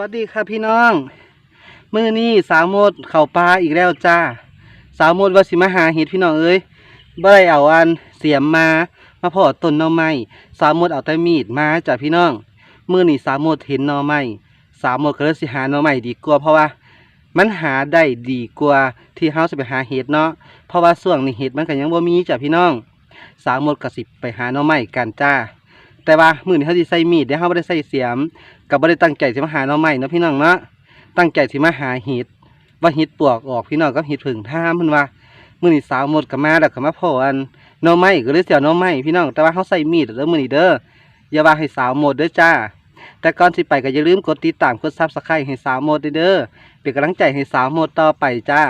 สวัสดีค่ะพี่น้องมื้อนี้สาวโมดเข้าป่าอีกแล้วจ้า สาวโมดว่าสิมาหาเห็ดพี่น้องเอ้ยบ่ได้เอาอันเสียมมามาพาะต้นหน่อไม้สาวโมดเอาแต่มีดมาจ้ะพี่น้องมื้อนี้สาวโมดเห็นหน่อไม้สาวโมดก็เลยสิหาหน่อไม้ดีกว่าเพราะว่า มันหาได้ดีกว่าที่เฮาสิไปหาเห็ดเนาะเพราะว่าช่วงนี้เห็ดมันก็ยังบ่มีจ้ะพี่น้อง สาวโมดก็สิไปหาหน่อไม้กันจ้า แต่ว่ามือนี้เฮาสิใส่มีดเด้เฮาบ่ได้ใส่เสียมก็บ่ได้ตั้งใจสิมาหาหน่อไม้เนาะพี่น้องเนาะตั้งใจสิมาหาเห็ดว่าเห็ดปวกออกพี่น้องก็เห็ดผึ่งท่ามเพิ่นว่ามือนี้สาวหมดก็มาแล้วก็มาพออันน่องไม้ก็เลยเสียวน่องไม้พี่น้องแต่ว่าเฮาใส่มีดเด้อมื้อนี้เด้ออย่าว่าให้สาวหมดเด้อจ้า แต่ก่อนสิไปก็อย่าลืมกดติดตามกด Subscribe ให้สาวหมดเด้อเป็นกำลังใจให้สาวหมดต่อไปจ้า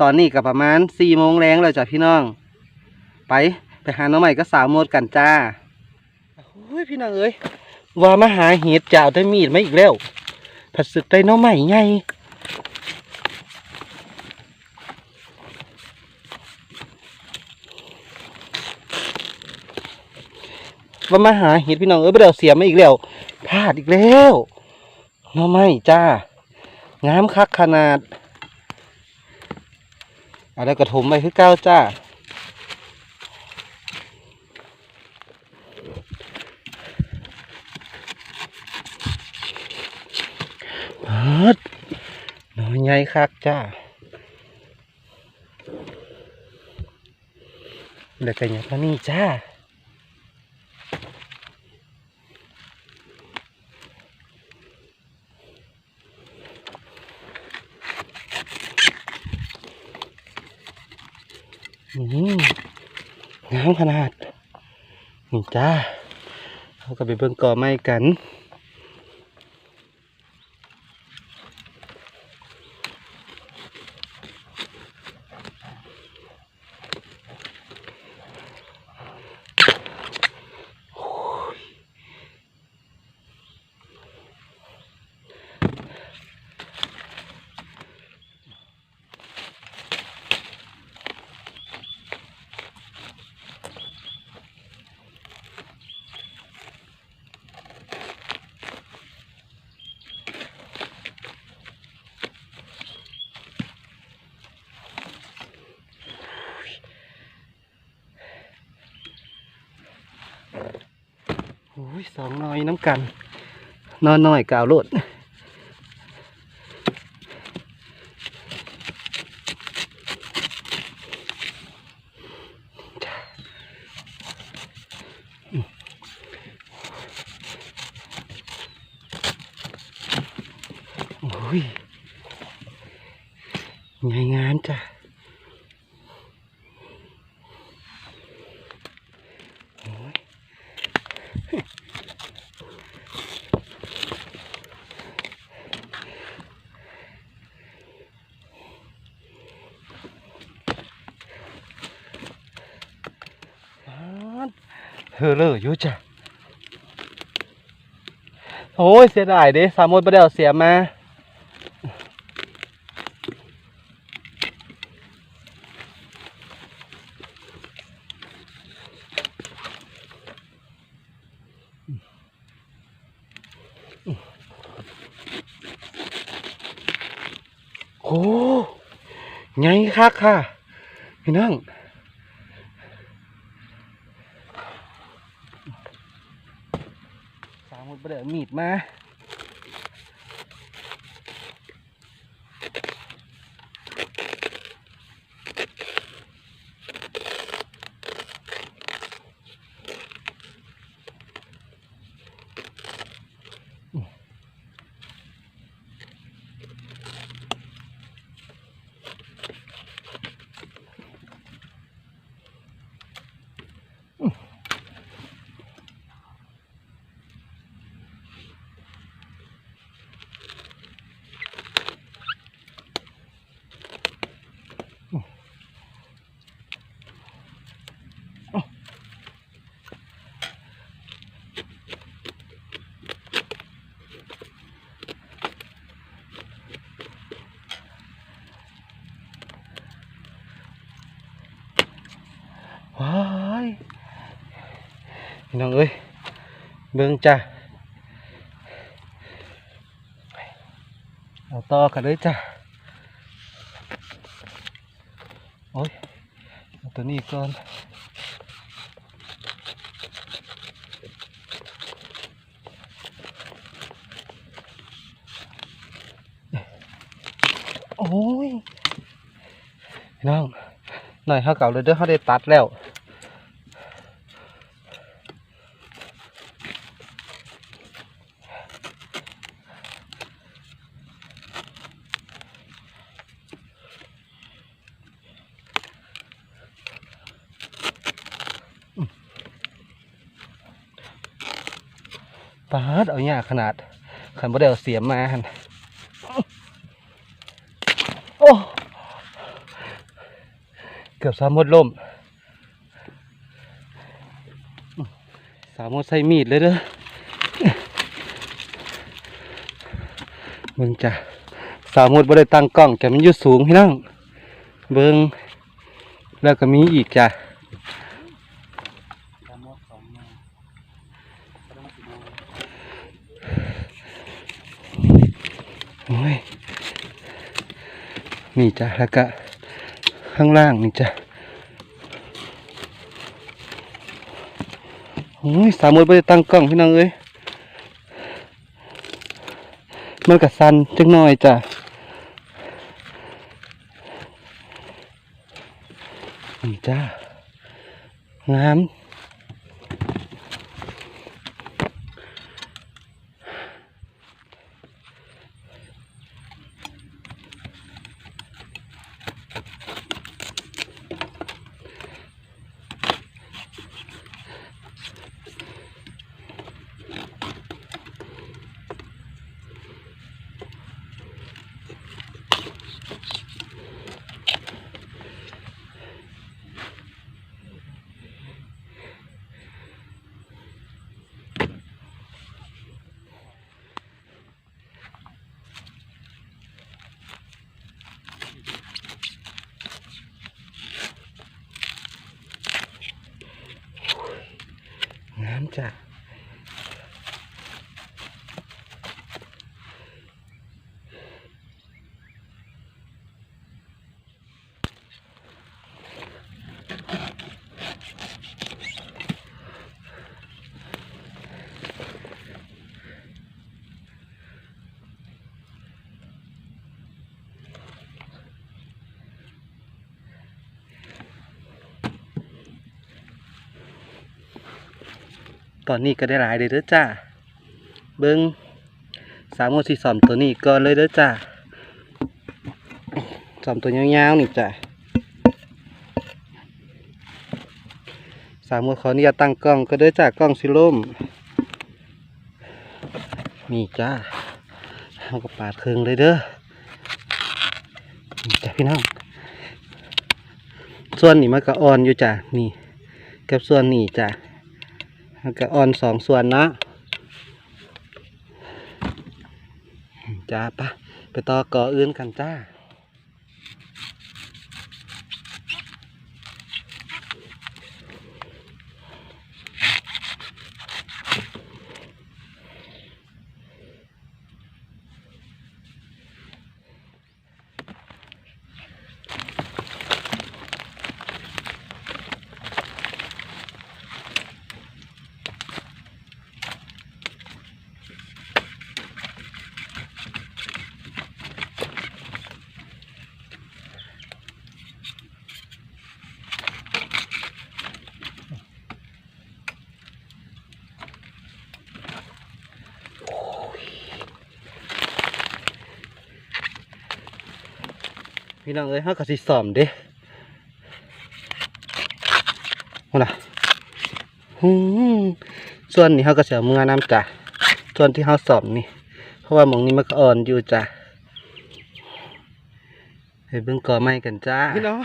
ตอนนี้ก็ประมาณ4โมงแรงแล้วจ้ะพี่น้อง ไปไปหาน่อไม้ก็สาวหมดกันจ้า โอ้ยพี่น้องเอ้ยว่ามาหาเห็ดจะเอาแต่มีดมาอีกแล้วผัดสึกได้น้องใหม่ไงว่ามาหาเห็ดพี่น้องเอ้ยไปเดี๋ยวเสียมาอีกแล้วพลาดอีกแล้วน้องใหม่จ้างามคักขนาดเอาแล้กระถมไปคือเก้าจ้า เปิดน้อย ใหญ่คักจ้าแล้วก็อย่างนี้จ้าอืมงามขนาด นี่จ้า เขาก็ไปเบิ่งก่อไม้กัน ยสองน้อยน้ำกันนอนน่อยกาวโลดโอ้ยงายงานจ้ะ เธอเลยอยู่จ้ะโอ้ยเสียดายเด้สามมดประเดี๋ยวเสียมาโอ้ไงคักค่ะ พี่น้อง น้องเอ้ยเบื้องจ้าเอาต่อกันเลยจ้าโอ้ยตัวนี้ก่อนโอ้ยน้องหน่อยเขาเก่าเลยเด้อเขาได้ตัดแล้ว ปาดเอาเนี่ยขนาดขันบ่ได้เอาเสียมมาหันโอ้เกือบสามมดล่มสามมดใส่มีดเลยเด้อเบิ่งจ้ะสามมดบ่ได้ตั้งกล้องแต่มันอยู่สูงพี่น้องเบิงแล้วก็มีอีกจ้ะ โอ้ย นี่จ้ะแล้วก็ข้างล่างนี่จ้ะโอ้ยสามมดไปตั้งกล้องพี่น้องเอ้ยมันกับสันจังหน่อยจ้ะนี่จ้างาม ง ตอนนี้ก็ได้หลายเลยเด้อจ้าเบิ้งสามโมสี่สอมตัวนี้ก่อนเลยเด้อจ้าสอมตัวยาวๆนี่จ้าสามโมขออนุญาตตั้งกล้องก็เด้อจ้ากล้องสิล่มนี่จ้าเอาก็ปาดเครื่องเลยเด้อมีจ้าพี่น้องส่วนนี้มันก็อ่อนอยู่จ้านี่กับส่วนนี้จ้า แล้วก็ออนสองส่วนนะจ้าปะไปต่อก่ออื่นกันจ้า พี่น้องเอ้ยเขาก็สิสอมเด้โหนะส่วนนี้เขาก็เสียมือน้ำจ้ะส่วนที่เขาสอมนี่ เพราะว่าหมองนี้มันก็อ่อนอยู่จ้ะไปเบิ่งกอไม้กันจ้าพี่น้อง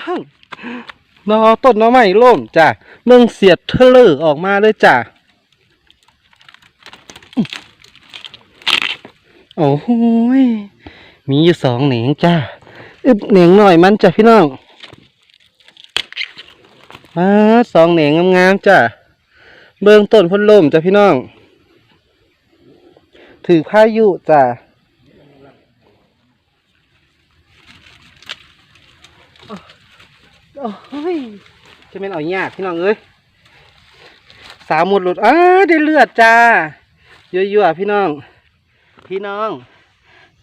นอต้นนอไม้ล่มจ้ะเมืองเสียดเทเลอร์ออกมาเลยจ้ะโอ้โหยมีอยู่สองเหนงจ้า อึบเหนียงหน่อยมันจ้ะพี่น้องมาสองเหนียงงามๆจ้ะเบื้องต้นพ้นลมจ้ะพี่น้อง ถือพายุจ้ะโอ้ยจะเป็นเอายากพี่น้องเอ้ยสาวหมดหลุดอ้าได้เลือดจ้าเยอะๆพี่น้อง พี่น้อง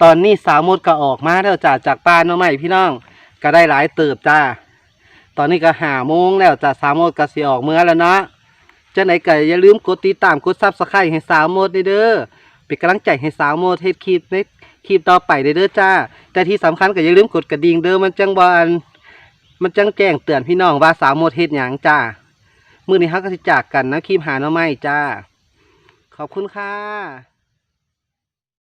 ตอนนี้สาวมดก็ออกมาแล้วจ้าจากป่าหน้องใหม่พี่น้องก็ได้หลายเติบจ้า ตอนนี้ก็หาโมงแล้วจ้าสาวมดก็สิออกเมื่อแล้วเนาะจะไหนก็อย่าลืมกดติดตามกดซับสไครต์ให้สาวมดเด้อเป็นกำลังใจให้สาวมดเฮ็ดคลิปในคลิปต่อไปเด้อจ้า แต่ที่สำคัญก็อย่าลืมกดกระดิ่งเด้อมันจังบอนมันจังแจ้งเตือนพี่น้องว่าสาวมดเฮ็ดหยังจ้ามื้อนี้ฮาก็สิจากกันนะคลิปหาน่อไม้จ้า ขอบคุณค่ะ